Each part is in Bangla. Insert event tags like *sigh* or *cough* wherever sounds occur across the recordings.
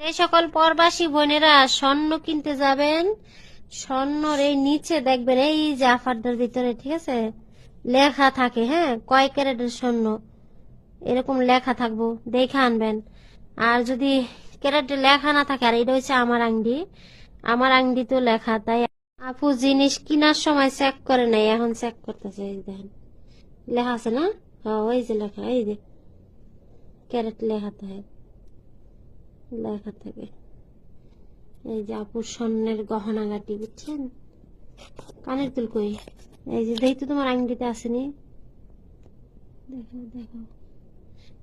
এই সকল পরবাসী বোনেরা স্বর্ণ কিনতে যাবেন, স্বর্ণর এই নিচে দেখবেন এই যে আফারটার ভিতরে, ঠিক আছে? লেখা থাকে হ্যাঁ? কয় ক্যারেটের স্বর্ণ? এরকম লেখা থাকব, দেখে আনবেন। আর যদি ক্যারেটে লেখা না থাকে, আর এটা হচ্ছে আমার আংটি। আমার আংটিতেও লেখা, তাই আপু জিনিস কেনার সময় চেক করে নাই এখন চেক করতেছে দেখেন। লেখা আছে না? হ্যাঁ ওই যে লেখা, এই যে। ক্যারেট লেখা থাকে। লেখা থাকে এই যে আপুর স্বর্ণের গহনা গাটি বুঝছেন? কানের দুল কই? এই যে তো তোমার আংটিতে আসেনি। দেখো দেখো।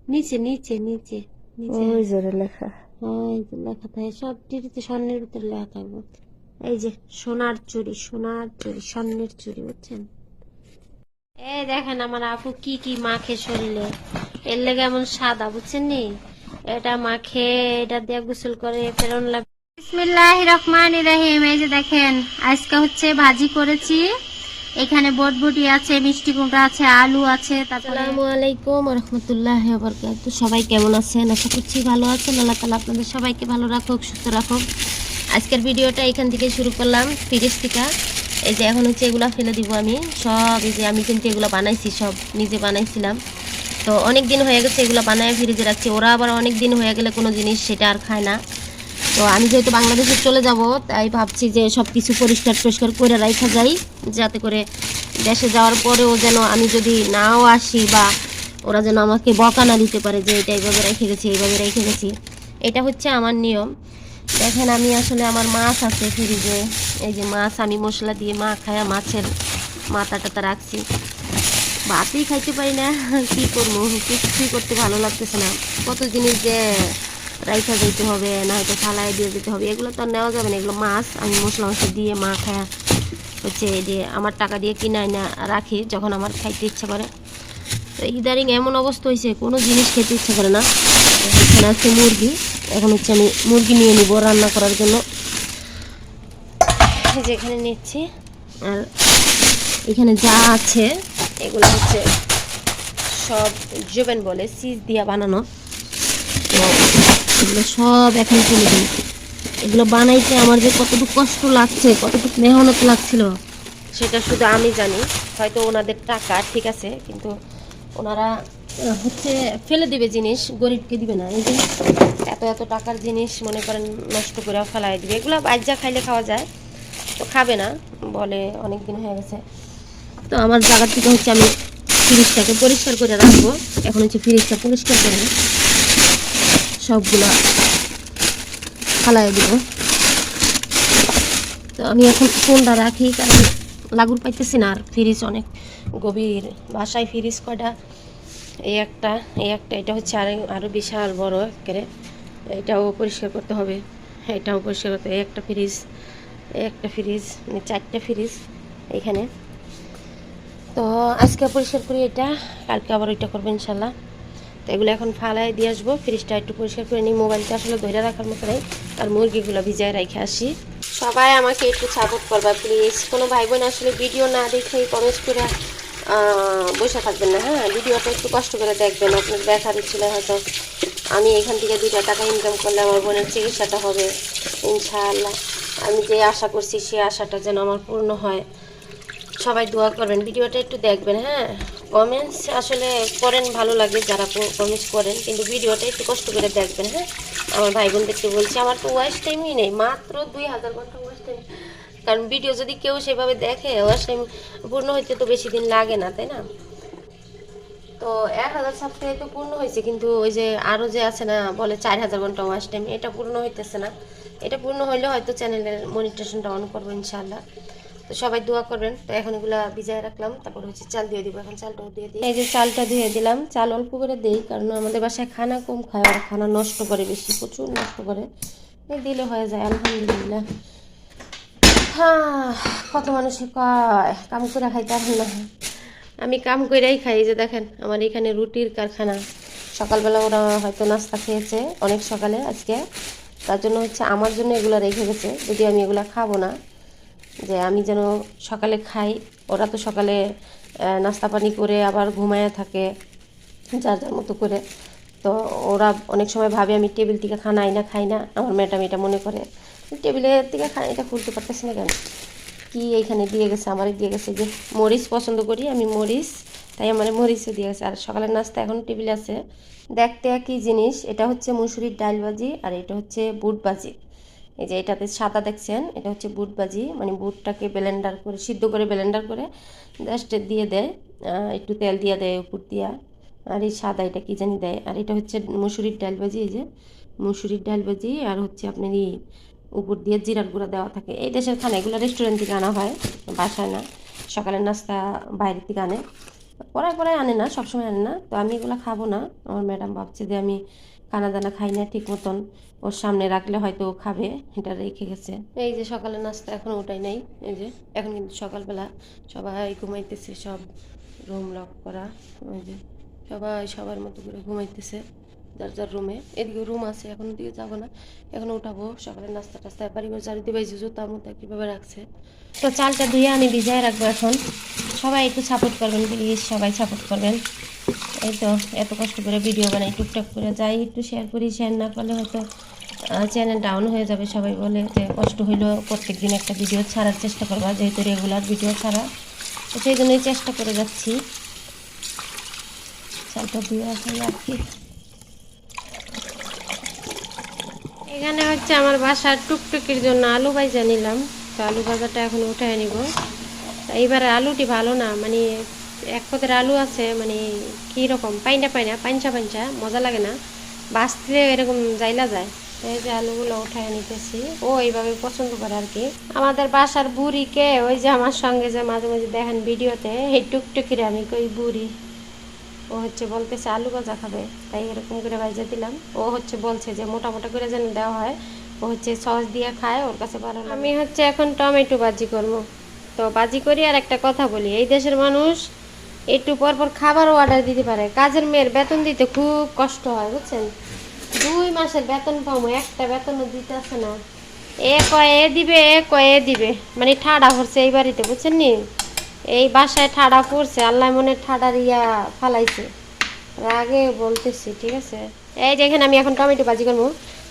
নিচে নিচে নিচে নিচে। ওই জোরে লেখা। এই যে লেখা থাকে। সব টিভিতে স্বর্ণের ভিতরে লেখা থাকবে। এই যে সোনার চুরি সোনার চুরি স্বর্ণের চুরি বুঝছেন? এই দেখেন আমার আপু কি কি মাখে শরীরে। এর লেগে এমন সাদা বুঝছেন নি? এটা মাখে এটা দিয়ে গোসল করে ফেরন লাগে বিসমিল্লাহ রহমান রাহিম এই যে দেখেন আজকে হচ্ছে ভাজি করেছি। এখানে বটবটি আছে মিষ্টি কুমড়া আছে আলু আছে আসসালামু আলাইকুম রহমতুল্লাহ বরকাত সবাই কেমন আছেন? আশা করছি ভালো আছেন। আল্লাহ তালা আপনাদের সবাইকে ভালো রাখুক সুস্থ রাখুক। আজকের ভিডিওটা এখান থেকে শুরু করলাম ফ্রিজ থেকে। এই যে এখন হচ্ছে এগুলা ফেলে দিব আমি। সব এই যে আমি কিন্তু এগুলো বানাইছি সব নিজে বানাইছিলাম। তো অনেক দিন হয়ে গেছে এগুলো বানায় ফ্রিজে রাখছি। ওরা আবার অনেক দিন হয়ে গেলে কোনো জিনিস সেটা আর খায় না। তো আমি যেহেতু বাংলাদেশে চলে যাব, তাই ভাবছি যে সব কিছু পরিষ্কার পরিষ্কার করে রাখা যাই, যাতে করে দেশে যাওয়ার পরেও যেন আমি যদি নাও আসি বা ওরা যেন আমাকে বকা না দিতে পারে যে এটা এইভাবে রেখে গেছি, এইভাবে রেখে গেছি। এটা হচ্ছে আমার নিয়ম। দেখেন আমি আসলে আমার মাছ আছে ফ্রিজে। এই যে মাছ, আমি মশলা দিয়ে মা খায়া মাছের মাথা টাতা রাখছি। ভাতই খাইতে পারি না। *laughs* কি করব? কিছুই করতে ভালো লাগতেছে না। কত জিনিস যে রাইখা যেতে হবে না হয়তো ফালাই দিয়ে যেতে হবে, এগুলো তো নেওয়া যাবে না। এগুলো মাছ, আমি মশলা মশলা দিয়ে মা খায়া হচ্ছে দিয়ে আমার টাকা দিয়ে কিনে না রাখি যখন আমার খাইতে ইচ্ছা করে। তো ইদারিং এমন অবস্থা হয়েছে কোনো জিনিস খেতে ইচ্ছা করে না। এখানে আছে মুরগি, এখন হচ্ছে আমি মুরগি নিয়ে নিব রান্না করার জন্য। এই যে এখানে নিচ্ছি। আর এখানে যা আছে এগুলো হচ্ছে সব জোবেন বলে সিজ দিয়া বানানো। তো এগুলো সব এখন তুলে দিই। এগুলো বানাইতে আমার যে কতটুকু কষ্ট লাগছে কতটুকু মেহনত লাগছিল। সেটা শুধু আমি জানি হয়তো ওনাদের টাকা ঠিক আছে কিন্তু ওনারা হচ্ছে ফেলে দিবে জিনিস গরিবকে দিবে না। এই যে এত এত টাকার জিনিস মনে করেন নষ্ট করে ফেলাই দিবে। এগুলো বাজ্যা খাইলে খাওয়া যায় তো খাবে না বলে অনেক দিন হয়ে গেছে। তো আমার জায়গা থেকে হচ্ছে আমি ফ্রিজটাকে পরিষ্কার করে রাখব। এখন হচ্ছে ফ্রিজটা পরিষ্কার করে সবগুলো ফালাই দিব। তো আমি এখন ফোনটা রাখি, কারণ লাগুর পাইতেছি না আর ফ্রিজ অনেক গভীর। বাসায় ফ্রিজ কয়টা? এই একটা এই একটা, এটা হচ্ছে আরও আরও বিশাল বড় একেবারে। এটাও পরিষ্কার করতে হবে, এটাও পরিষ্কার করতে এই একটা ফ্রিজ, এই একটা ফ্রিজ মানে চারটা ফ্রিজ এখানে। তো আজকে পরিষ্কার করি এটা, কালকে আবার ওইটা করব ইনশাল্লাহ। তো এগুলো এখন ফালাই দিয়ে আসব, ফ্রিজটা একটু পরিষ্কার করে নিই, মোবাইলটা আসলে ধরে রাখার মতো নেই, আর মুরগিগুলো ভিজায় রেখে আসি। সবাই আমাকে একটু সাপোর্ট করবা প্লিজ কোনো ভাই বোন আসলে ভিডিও না দেখেই কমেন্ট করে বসে থাকবেন না হ্যাঁ? ভিডিওটা একটু কষ্ট করে দেখবেন, আপনার দেখা দিচ্ছিল হয়তো। আমি এখান থেকে দুটা টাকা ইনকাম করলে আমার বোনের চিকিৎসাটা হবে, ইনশাআল্লাহ। আমি যে আশা করছি সেই আশাটা যেন আমার পূর্ণ হয়। সবাই দোয়া করবেন, ভিডিওটা একটু দেখবেন হ্যাঁ? কমেন্টস আসলে করেন, ভালো লাগে যারা কমেন্টস করেন, কিন্তু ভিডিওটা একটু কষ্ট করে দেখবেন হ্যাঁ? আমার ভাই বোনদেরকে বলছি, আমার তো ওয়াশ টাইমই নেই, মাত্র দুই হাজার ঘণ্টা ওয়াশ টাইম কারণ ভিডিও যদি কেউ সেভাবে দেখে ওয়াশ টাইম পূর্ণ হইতে তো বেশি দিন লাগে না, তাই না? তো এক হাজার সাবস্ক্রাইব তো পূর্ণ হয়েছে, কিন্তু ওই যে আরও যে আছে না, বলে চার হাজার ঘণ্টা ওয়াশ টাইম এটা পূর্ণ হইতেছে না। এটা পূর্ণ হইলে হয়তো চ্যানেলের মনিটেশনটা অন করব ইনশাল্লাহ তো সবাই দোয়া করবেন। তো এখন এগুলা ভিজায় রাখলাম, তারপর হচ্ছে চাল দিয়ে দিব। এখন চালটাও দিয়ে দিই। এই যে চালটা ধুয়ে দিলাম, চাল অল্প করে দেই, কারণ আমাদের বাসায় খানা কম খায় আর খানা নষ্ট করে বেশি, প্রচুর নষ্ট করে। দিলে হয়ে যায়, আলহামদুলিল্লাহ। হ্যাঁ কত মানুষে কাম করে খাইতে তার না। আমি কাম করেই খাই যে দেখেন, আমার এখানে রুটির কারখানা। সকালবেলা ওরা হয়তো নাস্তা খেয়েছে, অনেক সকালে আজকে। তার জন্য হচ্ছে আমার জন্য এগুলো রেখে গেছে, যদি আমি এগুলো খাব না যে আমি যেন সকালে খাই। ওরা তো সকালে নাস্তা পানি করে আবার ঘুমায় থাকে, যার যার মতো করে। তো ওরা অনেক সময় ভাবে আমি টেবিল থেকে খানা আই না, খাই না। আমার ম্যাডাম এটা মনে করে, টেবিলের থেকে খানা এটা খুলতে পারতেছি না কেন? কি এইখানে দিয়ে গেছে, আমার দিয়ে গেছে যে মরিচ পছন্দ করি আমি মরিচ, তাই আমার মরিচও দিয়ে গেছে। আর সকালের নাস্তা এখন টেবিলে আছে। দেখতে একই জিনিস, এটা হচ্ছে মুসুরির ডাল ভাজি আর এটা হচ্ছে বুট ভাজি। এই যে এটাতে সাদা দেখছেন, এটা হচ্ছে বুট ভাজি মানে বুটটাকে ব্লেন্ডার করে, সিদ্ধ করে ব্লেন্ডার করে জাস্ট দিয়ে দেয় একটু তেল দিয়ে দেয় উপর দিয়া। আর এই সাদা এটা কী জানি দেয়? আর এটা হচ্ছে মুসুরির ডাল ভাজি এই যে মুসুরির ডাল ভাজি আর হচ্ছে আপনার এই উপর দিয়ে জিরার গুঁড়া দেওয়া থাকে। এই দেশের খানা, এগুলো রেস্টুরেন্ট থেকে আনা হয়, বাসায় না, সকালের নাস্তা বাইরে থেকে আনে। পরে পরে আনে না, সবসময় আনে না। তো আমি এগুলো খাব না। আমার ম্যাডাম ভাবছে যে আমি খানা দানা খাই না ঠিক মতন। ওর সামনে রাখলে হয়তো ও খাবে, এটা রেখে গেছে। এই যে সকালের নাস্তা, এখন ওটাই নাই। এই যে, এখন কিন্তু সকালবেলা সবাই ঘুমাইতেছে, সব রুম লক করা। ওই যে, সবাই সবার মতো করে ঘুমাইতেছে, যার যার রুমে। এদিকে রুম আছে, এখন ওদিকে যাব না। এখন উঠাবো, সকালের নাস্তা টাস্তা বাড়িঘর চারিদিকে জুতার মতো কীভাবে রাখছে। তো চালটা ধুয়ে আমি ভিজায় রাখব এখন। সবাই একটু সাপোর্ট করবেন প্লিজ সবাই সাপোর্ট করবেন। এই তো, এত কষ্ট করে ভিডিও বানাই, টুকটাক করে যাই, একটু শেয়ার করি শেয়ার না করলে হয়তো চ্যানেল ডাউন হয়ে যাবে। সবাই বলে যে কষ্ট হইলেও প্রত্যেক দিন একটা ভিডিও ছাড়ার চেষ্টা করবা, যেহেতু রেগুলার ভিডিও ছাড়া। তো সেই জন্যই চেষ্টা করে যাচ্ছি। এখানে হচ্ছে আমার বাসার টুকটুকির জন্য আলু ভাজা নিলাম। তো আলু ভাজাটা এখন উঠায় নিব। এইবার আলুটি ভালো না মানে এক পদের আলু আছে মানে কী রকম, পাইনা পাইনা পাঞ্চা পাঞ্চা মজা লাগে না। বাঁচতে এরকম জাইলা যায়। এই যে আলুগুলো উঠায় নিতেছি, ও এইভাবে পছন্দ করে আর কি। আমাদের বাসার বুড়িকে ওই যে আমার সঙ্গে যে মাঝে মাঝে দেখেন ভিডিওতে, এই টুকটুকিরে আমি কই বুড়ি। ও হচ্ছে বলতেছে আলু ভাজা খাবে, তাই এরকম করে ভাজা দিলাম। ও হচ্ছে বলছে যে মোটা মোটা করে যেন দেওয়া হয়, ও হচ্ছে সস দিয়ে খায়, ওর কাছে ভালো আমি হচ্ছে এখন টমেটো ভাজি করব। তো বাজি করি আর একটা কথা বলি। এই দেশের মানুষ একটু পর পর খাবারও অর্ডার দিতে পারে। কাজের মেয়ের বেতন দিতে খুব কষ্ট হয়, বুঝছেন? দুই মাসের বেতন পাবো, একটা বেতনও দিতে আসে না। এ কয়ে দিবে, এ কয়ে দিবে। মানে ঠাডা হচ্ছে এই বাড়িতে, বুঝছেন নি? এই বাসায় ঠাডা পড়ছে, আল্লাহ মনে ঠাডার ইয়া ফালাইছে। আগে বলতেছি, ঠিক আছে? এই যে এখানে আমি এখন টমেটো ভাজি করব।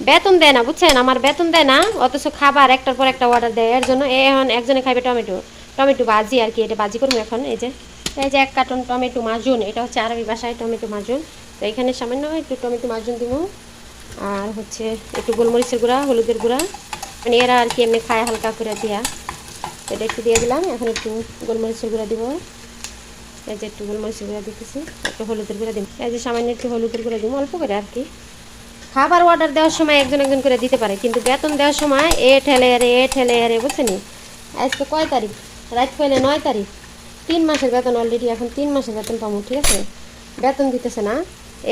বেতন দেয় না, বুঝছেন? আমার বেতন দেয় না, অথচ খাবার একটার পর একটা অর্ডার দেয়। এর জন্য এখন একজনে খাইবে টমেটো। টমেটো ভাজি আর কি, এটা ভাজি করব এখন, এই যে। এই যে এক কার্টন টমেটো মাজুন, এটা হচ্ছে আরবি ভাষায় টমেটো মাজুন। তো এখানে সামান্য একটু টমেটো মাজুন দিব। আর হচ্ছে একটু গোলমরিচের গুঁড়া, হলুদের গুঁড়া। মানে এরা আর কি এমনি খায় হালকা করে দিয়া। এটা একটু দিয়ে দিলাম, এখন একটু গোলমরিচের গুঁড়া দিব। এই যে একটু গোলমরিচের গুঁড়া দিতেছি, একটু হলুদের গুঁড়া দিব। এই যে সামান্য একটু হলুদের গুঁড়া দিব, অল্প করে আর কি। খাবার অর্ডার দেওয়ার সময় একজন একজন করে দিতে পারে, কিন্তু বেতন দেওয়ার সময় এ ঠেলে আরে এ ঠেলে আরে বুঝছেন? আজকে কয় তারিখ? রাত কইলে নয় তারিখ। তিন মাসের বেতন অলরেডি এখন তিন মাসের বেতন পাবো ঠিক আছে? বেতন দিতেছে না।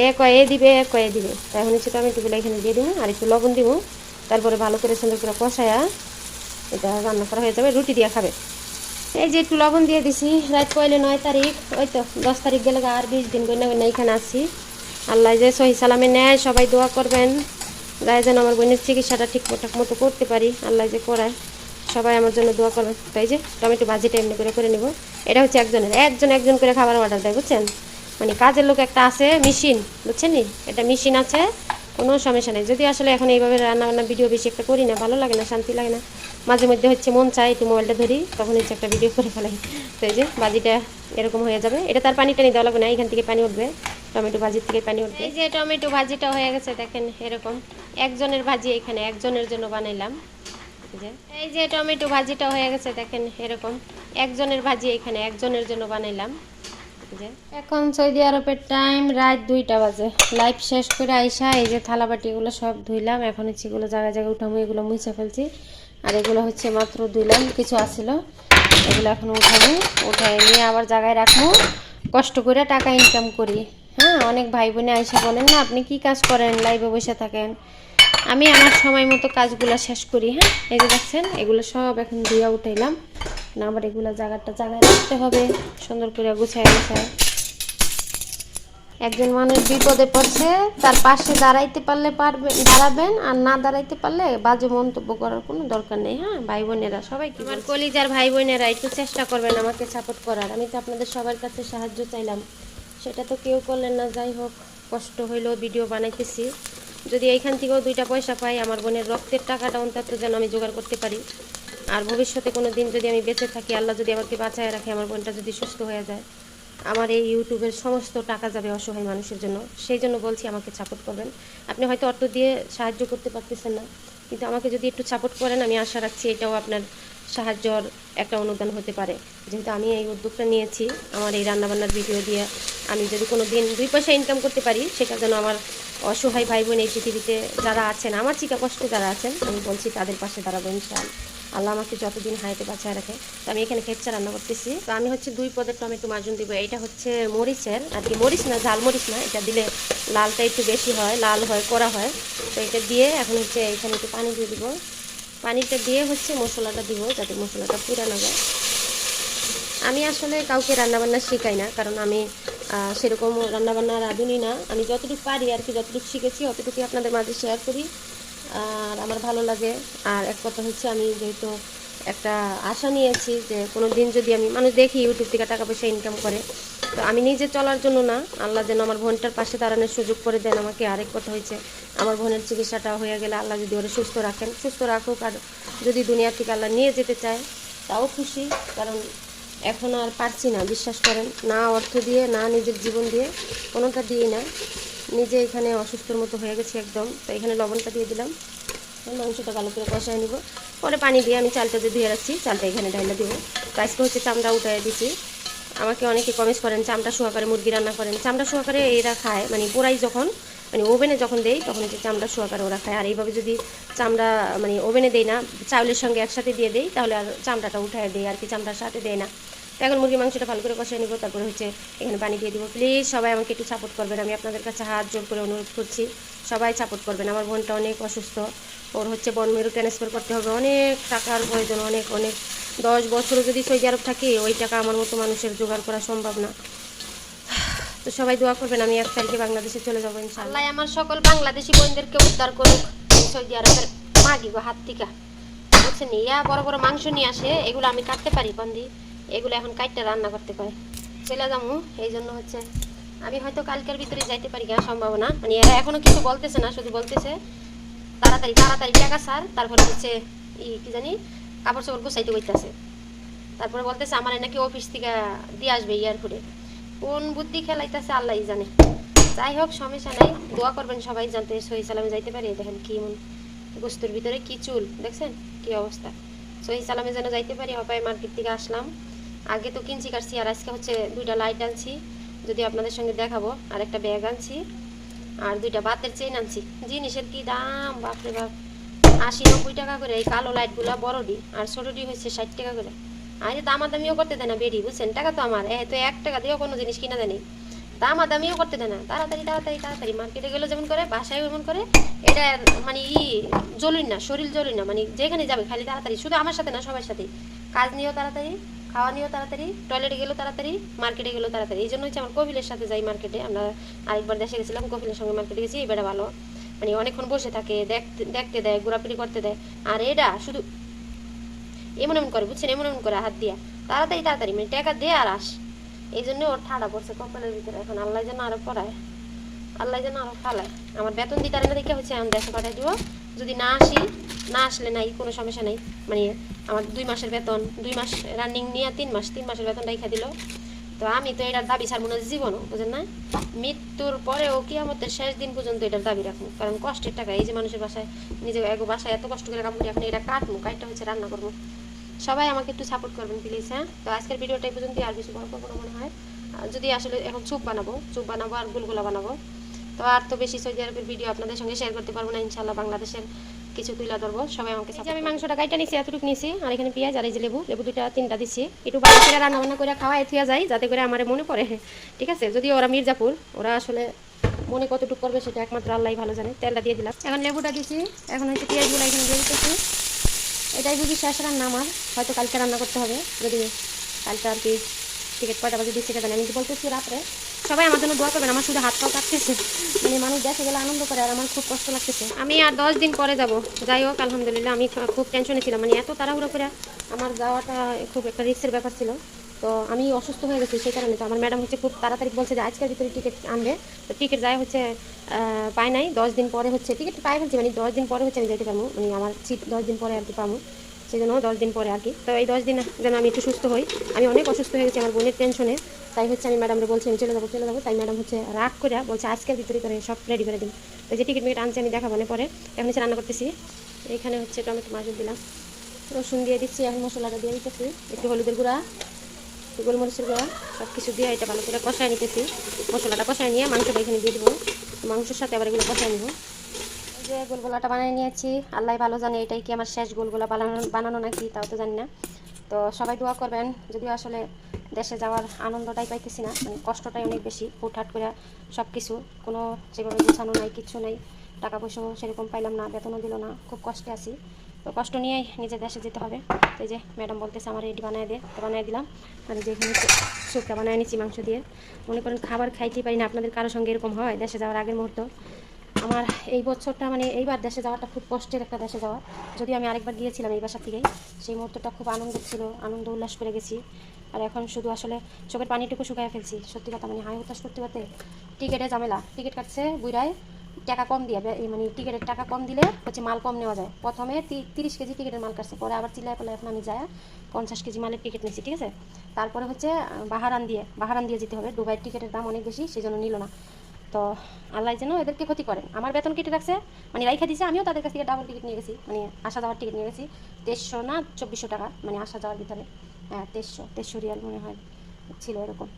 এ কয় দিবে, এ কয়ে দিবে। তাই এখন হচ্ছে টমেটোগুলো এখানে দিয়ে দিব আর একটু লবণ দিব তারপরে ভালো করে সুন্দর করে কষায়া এটা রান্না করা হয়ে যাবে, রুটি দিয়ে খাবে। এই যে একটু লবণ দিয়ে দিছি, রাত কইলে নয় তারিখ, ওই তো দশ তারিখ গেলে আর বিশ দিন গইনা গইনা এখানে আসছি আল্লাহ যে সহি সালামে নেয়, সবাই দোয়া করবেন। গায়ে যেন আমার বোনের চিকিৎসাটা ঠিকঠাক মতো করতে পারি, আল্লাহ যে করায়। সবাই আমার জন্য দোয়া করবেন তাই যে, টমেটো ভাজিটা এমনি করে করে নেব। এটা হচ্ছে একজনের, একজন একজন করে খাবার অর্ডার দেয়, বুঝছেন? মানে কাজের লোক একটা আছে, মেশিন, বুঝছেন এটা মেশিন আছে, কোনো সমস্যা নেই। যদি আসলে এখন এইভাবে রান্না বান্না ভিডিও বেশি একটা করি না, ভালো লাগে না, শান্তি লাগে না। মাঝে মধ্যে হচ্ছে মন চায়, একটু মোবাইলটা ধরি, তখন হচ্ছে একটা ভিডিও করে ফেলাই। তো এই যে, ভাজিটা এরকম হয়ে যাবে। এটা তার পানি টানি দেওয়া লাগবে না, এখান থেকে পানি উঠবে। টমেটো ভাজির থেকে পানি উঠবে। এই যে, টমেটো ভাজিটা হয়ে গেছে, দেখেন, এরকম। একজনের ভাজি এখানে, একজনের জন্য বানাইলাম। এই যে টমেটো ভাজিটা হয়ে গেছে, দেখেন এরকম। একজনের ভাজি এখানে, একজনের জন্য বানাইলাম। যে। এখন সৌদি আরবের টাইম রাত দুইটা বাজে। লাইভ শেষ করে আইসা এই যে থালাবাটি এগুলো সব ধুইলাম। এখন হচ্ছে এগুলো জায়গায় জায়গায় উঠামো, এগুলো মুছে ফেলছি। আর এগুলো হচ্ছে মাত্র ধুইলাম, কিছু আসছিল এগুলো এখন উঠাবো উঠাই নিয়ে আবার জায়গায় রাখব কষ্ট করে টাকা ইনকাম করি। হ্যাঁ অনেক ভাই বোনে আইসা বলেন, না, আপনি কি কাজ করেন? লাইভে বসে থাকেন। আমি আমার সময় মতো কাজগুলো শেষ করি হ্যাঁ? এই যে দেখছেন এগুলো সব এখন ধুয়ে উঠাইলাম। না আবার এগুলো জায়গাটা জায়গায় রাখতে হবে সুন্দর করে গুছায় গুছায়। একজন মানুষ বিপদে পড়ছে তার পাশে দাঁড়াইতে পারলে পারবে দাঁড়াবেন আর না দাঁড়াইতে পারলে বাজে মন্তব্য করার কোনো দরকার নেই হ্যাঁ? ভাই বোনেরা সবাই কি আমার কলিজার ভাই বোনেরা একটু চেষ্টা করবেন আমাকে সাপোর্ট করার। আমি তো আপনাদের সবার কাছে সাহায্য চাইলাম। সেটা তো কেউ করলেন না যাই হোক কষ্ট হইলেও ভিডিও বানাইতেছি। যদি এইখান থেকেও দুইটা পয়সা পাই, আমার বোনের রক্তের টাকাটা অন্তত যেন আমি জোগাড় করতে পারি। আর ভবিষ্যতে কোনো দিন যদি আমি বেঁচে থাকি, আল্লাহ যদি আমাকে বাঁচায় রাখে, আমার বোনটা যদি সুস্থ হয়ে যায়, আমার এই ইউটিউবের সমস্ত টাকা যাবে অসহায় মানুষের জন্য। সেই জন্য বলছি আমাকে সাপোর্ট করবেন। আপনি হয়তো অর্থ দিয়ে সাহায্য করতে পারতেছেন না, কিন্তু আমাকে যদি একটু সাপোর্ট করেন, আমি আশা রাখছি এটাও আপনার সাহায্যর একটা অনুদান হতে পারে। যেহেতু আমি এই উদ্যোগটা নিয়েছি, আমার এই রান্নাবান্নার ভিডিও দিয়ে আমি যদি কোনো দিন দুই পয়সা ইনকাম করতে পারি, সেটা যেন আমার অসহায় ভাই বোন এই পৃথিবীতে যারা আছেন, আমার চিকা কষ্টে যারা আছেন, আমি বলছি তাদের পাশে দাঁড়াবো ইনশাল আল্লাহ আমাকে যতদিন হায়াতে বাঁচায় রাখে। তো আমি এখানে খেপচা রান্না করতেছি। তো আমি হচ্ছে দুই পদের টমেটো মার্জন দিব। এটা হচ্ছে মরিচের, আর কি মরিচ না, ঝাল মরিচ না, এটা দিলে লালটা একটু বেশি হয়, লাল হয় করা হয়। তো এটা দিয়ে এখন হচ্ছে এখানে একটু পানি দিয়ে দিব। পানিটা দিয়ে হচ্ছে মশলাটা দিব, যাতে মশলাটা পুরা না যায়। আমি আসলে কাউকে রান্নাবান্না শেখাই না, কারণ আমি সেরকম রান্নাবান্না রাঁধুনি না। আমি যতটুকু পারি আর কি, যতটুকু শিখেছি, অতটুকুই আপনাদের মাঝে শেয়ার করি। আর আমার ভালো লাগে। আর এক কথা হচ্ছে, আমি যেহেতু একটা আশা নিয়েছি যে কোনো দিন যদি আমি, মানুষ দেখি ইউটিউব থেকে টাকা পয়সা ইনকাম করে তো আমি নিজে চলার জন্য না, আল্লাহ যেন আমার বোনটার পাশে দাঁড়ানোর সুযোগ করে দেন। আমাকে আরেক কথা হয়েছে, আমার বোনের চিকিৎসাটা হয়ে গেলে আল্লাহ যদি ওরা সুস্থ রাখেন, সুস্থ রাখুক। আর যদি দুনিয়া থেকে আল্লাহ নিয়ে যেতে চায়, তাও খুশি, কারণ এখন আর পারছি না, বিশ্বাস করেন। না অর্থ দিয়ে, না নিজের জীবন দিয়ে, কোনোটা দিই না। নিজে এখানে অসুস্থর মতো হয়ে গেছি একদম। তো এখানে লবণটা দিয়ে দিলাম। মাংসটা ভালো করে কষায় নিব। পরে পানি দিয়ে আমি চালটা যে ধুয়ে রাখছি, চালটা এখানে ঢাইলা দিব। তো আজকে হচ্ছে চামড়া উঠাই দিছি। আমাকে অনেকে কমেন্টস করেন চামটা সহকারে মুরগি রান্না করেন। চামড়া সোহাকারে এরা খায় মানে পোড়াই যখন মানে ওভেনে যখন দেই, তখন হচ্ছে চামড়া সোহাকারে ওরা খায়। আর এইভাবে যদি চামড়া মানে ওভেনে দেয় না, চাউলের সঙ্গে একসাথে দিয়ে দেয় তাহলে আর চামড়াটা উঠায় দেয় আর কি, চামড়ার সাথে দেয় না। তো এখন মুরগির মাংসটা ভালো করে কষায় নিব, তারপরে হচ্ছে এখানে পানি দিয়ে দিব। প্লিজ সবাই আমাকে একটু সাপোর্ট করবেন, আমি আপনাদের কাছে হাত জোর করে অনুরোধ করছি। সবাই সাপোর্ট করবেন, আমার বোনটা অনেক অসুস্থ। ওর হচ্ছে বন মেরু ট্রান্সফার করতে হবে, অনেক টাকার প্রয়োজন, অনেক অনেক। দশ বছরও যদি সৌদি আরব থাকে, ওই টাকা আমার মতো মানুষের জোগাড় করা সম্ভব না। তো সবাই দোয়া করবেন, আমি এক তারিখে বাংলাদেশে চলে যাব ইনশাআল্লাহ। আমার সকল বাংলাদেশি বোনদেরকে উদ্ধার করুক, সৌদি আরবের মাগি গো হাত থেকে। বুঝছেন ইয়া বড় বড় মাংস নিয়ে আসে, এগুলো আমি কাটতে পারি, বন্দি। এগুলো এখন কাটতে রান্না করতে পারে চলে যাব এই জন্য হচ্ছে আমি হয়তো কালকের ভিতরে যাইতে পারি না সম্ভাবনা। মানে এরা এখনও কিছু বলতেছে না, শুধু বলতেছে, তাড়াতাড়ি তাড়াতাড়ি টাকা স্যার তারপরে হচ্ছে ই কি জানি কাপড় চোপড় গুছাইতে বইতেছে তারপরে বলতেছে আমার নাকি অফিস থেকে দিয়ে আসবে এয়ারপোর্টে। কোন বুদ্ধি খেলাইতেছে আল্লাহ জানে। যাই হোক, সমস্যা নাই, দোয়া করবেন সবাই জানতে সহি সালামে যাইতে পারি। দেখেন কি মন গোস্তুর ভিতরে কি চুল, দেখছেন? কি অবস্থা। সহি সালামে যেন যাইতে পারি, অপায় মার্কেট থেকে আসলাম। আগে তো কিনছি, কাটছি, আর আজকে হচ্ছে দুইটা লাইট আনছি। যদি আপনাদের সঙ্গে দেখাবো আর একটা ব্যাগ আনছি, আর দুইটা বাতের চেন আনছি। জিনিসের কি দাম, বাপরে বাপ। আশি নব্বই টাকা করে এই কালো লাইটগুলো বড়ডি, আর ছোটডি হচ্ছে ষাট টাকা করে। আরে দামাদামিও করতে দেয় না বেরি বুঝছেন? টাকা তো আমার। এ, তো এক টাকা দিয়েও কোনো জিনিস কিনা দেয়নি। দামা দামিও করতে দেয় না। তাড়াতাড়ি তাড়াতাড়ি তাড়াতাড়ি। মার্কেটে গেলে যেমন করে বাসায় এমন করে। এটা মানে ই জ্বলুন না, শরীর জ্বলুন না। মানে যেখানে যাবে, খালি তাড়াতাড়ি। শুধু আমার সাথে না, সবার সাথে। কাজ নিয়েও তাড়াতাড়ি। খাওয়া নিয়েও তাড়াতাড়ি টয়লেটে গেলেও তাড়াতাড়ি মার্কেটে গেলেও তাড়াতাড়ি। এই জন্য হচ্ছে আমার কপিলের সাথে যাই মার্কেটে আমরা আরেকবার দেশে গেছিলাম, কপিলের সঙ্গে মার্কেটে গেছি এবারে ভালো। মানে অনেকক্ষণ বসে থাকে, দেখতে দেয়, ঘোরাফিরি করতে দেয়। আর এটা শুধু এমন এমন করে, বুঝছেন? এমন এমন করে হাত দিয়া। তাড়াতাড়ি তাড়াতাড়ি মানে টাকা দে আর আস। এই জন্য ওর ঠাড়া পড়ছে কপালের ভিতরে এখন। আল্লাহ যেন আরও পড়ায়। আল্লাহ যেন আরও ফালায়। আমার বেতন দিতে না দেখে হচ্ছে আমি দেশে পাঠাই দিব। যদি না আসি, না আসলে নাই, কোনো সমস্যা নাই। মানে আমার দুই মাসের বেতন, দুই মাস রানিং নিয়ে তিন মাস, তিন মাসের বেতন রেখা দিল। তো আমি তো এটার দাবি ছাড়বো না, জীবনও, বুঝেন না? মৃত্যুর পরেও কি আমাদের শেষ দিন পর্যন্ত এটার দাবি রাখব। কারণ কষ্টের টাকা, এই যে মানুষের বাসায় নিজে এক বাসায় এত কষ্ট করে কাম করি এখন এটা কাটবো কাটটা হচ্ছে রান্না করব। সবাই আমাকে একটু সাপোর্ট করবেন প্লিজ হ্যাঁ? তো আজকের ভিডিওটা এই পর্যন্ত আর কিছু বড় করব মনে হয়? যদি আসলে এখন চুপ বানাবো চুপ বানাবো আর গুলগুলা বানাবো তো আর তো বেশি সৌদি আরবের ভিডিও আপনাদের সঙ্গে শেয়ার করতে পারব না ইনশাল্লাহ বাংলাদেশের কিছু তুলে ধরবো। সবাই আমাকে আমি মাংসটা গাইটা নিছি এতটুকু নিছি আর এখানে পেঁয়াজ আর এই যে লেবু লেবু দুইটা তিনটা দিছি। একটু থেকে রান্না বান্না করে খাওয়া থুয়া যায় যাতে করে আমার মনে পড়ে। ঠিক আছে? যদি ওরা মির্জাপুর ওরা আসলে মনে কতটুকু করবে সেটা একমাত্র আল্লাহ ভালো জানে। তেলটা দিয়ে দিলাম। এখন লেবুটা দিছি এখন হচ্ছে পেঁয়াজগুলো এখানে দিয়ে দিতেছি। এটাই যদি শেষ রান্না আমার হয়তো কালকে রান্না করতে হবে যদি কালকে আর কি টিকিট কয়টা বাজে দিচ্ছে কেন আমি বলতেছি রাত্রে, সবাই আমার জন্য দোয়া করবেন, আমার শুধু হাত পাও কাটতেছে মানে মানুষ দেখে গেলে আনন্দ করে আর আমার খুব কষ্ট লাগতেছে। আমি আর দশ দিন পরে যাব। যাই হোক, আলহামদুলিল্লাহ, আমি খুব টেনশনে ছিলাম। মানে এত তাড়াহুড়ো করে আমার যাওয়াটা খুব একটা রিস্কের ব্যাপার ছিল। তো আমি অসুস্থ হয়ে গেছি সেই কারণে। তো আমার ম্যাডাম হচ্ছে খুব তাড়াতাড়ি বলছে যে, আজকের ভিতরে টিকিট আনবে। তো টিকিট যায় হচ্ছে পায় নাই। দশ দিন পরে হচ্ছে টিকিট পাই ফেলছি মানে দশ দিন পরে হচ্ছে আমি যেতে পারব। মানে আমার সিট দশ দিন পরে আর কি পাবো। সেই জন্য দশ দিন পরে আর কি। তো এই দশ দিন যেন আমি একটু সুস্থ হই। আমি অনেক অসুস্থ হয়ে গেছি, আমার বোনের টেনশনে তাই হচ্ছে আমি ম্যাডামরে বলছি, আমি চলে যাব চলে যাব। তাই ম্যাডাম হচ্ছে রাগ করে বলছে, আজকের ভিতরে করে সব রেডি করে দিন তো যে টিকিট মিকিট আনছে আমি দেখাবো মানে পরে। এখন হচ্ছে রান্না করতেছি। এইখানে হচ্ছে টমেটো মাছ দিলাম। রসুন দিয়ে দিচ্ছি, এখন মশলাটা দিয়ে দিতেছি। একটু হলুদের গুঁড়া গোলমরিচের গুঁড়া সব কিছু দিয়ে এটা ভালো করে কষায় নিতেছি। মশলাটা কষায় নিয়ে মাংসটা এখানে দিয়ে দেবো। মাংসের সাথে আবার এগুলো কষায় নেব। যে গোলগোলাটা বানিয়ে নিয়েছি, আল্লাহ ভালো জানে এটাই কি আমার শেষ গোলগোলা বানানো বানানো নাকি, তাও তো জানি না। তো সবাই দোয়া করবেন, যদিও আসলে দেশে যাওয়ার আনন্দটাই পাইতেছি না মানে কষ্টটাই অনেক বেশি, হুটহাট করে সব কিছু কোনো সেভাবে গোছানো নাই কিচ্ছু নাই, টাকা পয়সাও সেরকম পাইলাম না, বেতনও দিল না, খুব কষ্টে আছি। তো কষ্ট নিয়েই নিজের দেশে যেতে হবে। এই যে ম্যাডাম বলতেছে আমার এটি বানিয়ে দে, তো বানিয়ে দিলাম। এই যে এখানে স্যুপটা বানিয়ে নিচ্ছি মাংস দিয়ে। মনে করেন খাবার খাইতেই পারি না, আপনাদের কারোর সঙ্গে এরকম হয়, দেশে যাওয়ার আগের মুহূর্ত। আমার এই বছরটা মানে এইবার দেশে যাওয়াটা খুব কষ্টের একটা দেশে যাওয়া। যদি আমি আরেকবার গিয়েছিলাম এই বাসা থেকেই, সেই মুহূর্তটা খুব আনন্দ ছিল, আনন্দ উল্লাস করে গেছি। আর এখন শুধু আসলে চোখের পানিটুকু শুকায় ফেলছি, সত্যি কথা মানে হাই হতাশ করতে করতে টিকিটে ঝামেলা। টিকিট কাটছে বুড়ায় টাকা কম দিয়ে মানে টিকিটের টাকা কম দিলে হচ্ছে মাল কম নেওয়া যায়। প্রথমে তিরিশ কেজি টিকিটের মাল কাটছে, পরে আবার চিল্লায় পেলে এখন আমি যাই পঞ্চাশ কেজি মালের টিকিট নিচ্ছি ঠিক আছে? তারপরে হচ্ছে বাহারান দিয়ে বাহারান দিয়ে যেতে হবে। দুবাইয়ের টিকিটের দাম অনেক বেশি সেই জন্য নিল না। তো আল্লাহ যেন এদেরকে ক্ষতি করেন। আমার বেতন কেটে রাখছে মানে রাইখা দিয়েছে আমিও তাদের কাছ থেকে ডাবল টিকিট নিয়ে গেছি মানে আসা যাওয়ার টিকিট নিয়ে গেছি। দেড়শো না, চব্বিশশো টাকা মানে আসা যাওয়ার ভিতরে। হ্যাঁ তেরশো তেরশো রিয়াল মনে হয়, ছিল এরকম।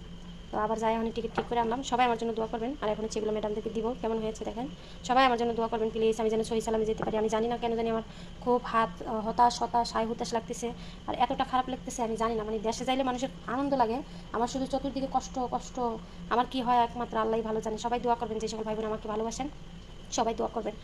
তো আবার যাই অনেক টিকিট ঠিক করে আনলাম। সবাই আমার জন্য দোয়া করবেন। আর এখন এগুলো ম্যাডামদেরকে দিব। কেমন হয়েছে দেখেন? সবাই আমার জন্য দোয়া করবেন প্লিজ আমি যেন সহি সালামে যেতে পারি। আমি জানি না কেন জানি আমার খুব হাত হতাশ হতাশ হাই হতাশ লাগতেছে। আর এতটা খারাপ লাগতেছে, আমি জানি না। মানে দেশে যাইলে মানুষের আনন্দ লাগে। আমার শুধু চতুর্দিকে কষ্ট কষ্ট। আমার কি হয় একমাত্র আল্লাহ ভালো জানে। সবাই দোয়া করবেন যে সকল ভাই বোন আমাকে ভালোবাসেন। সবাই দোয়া করবেন।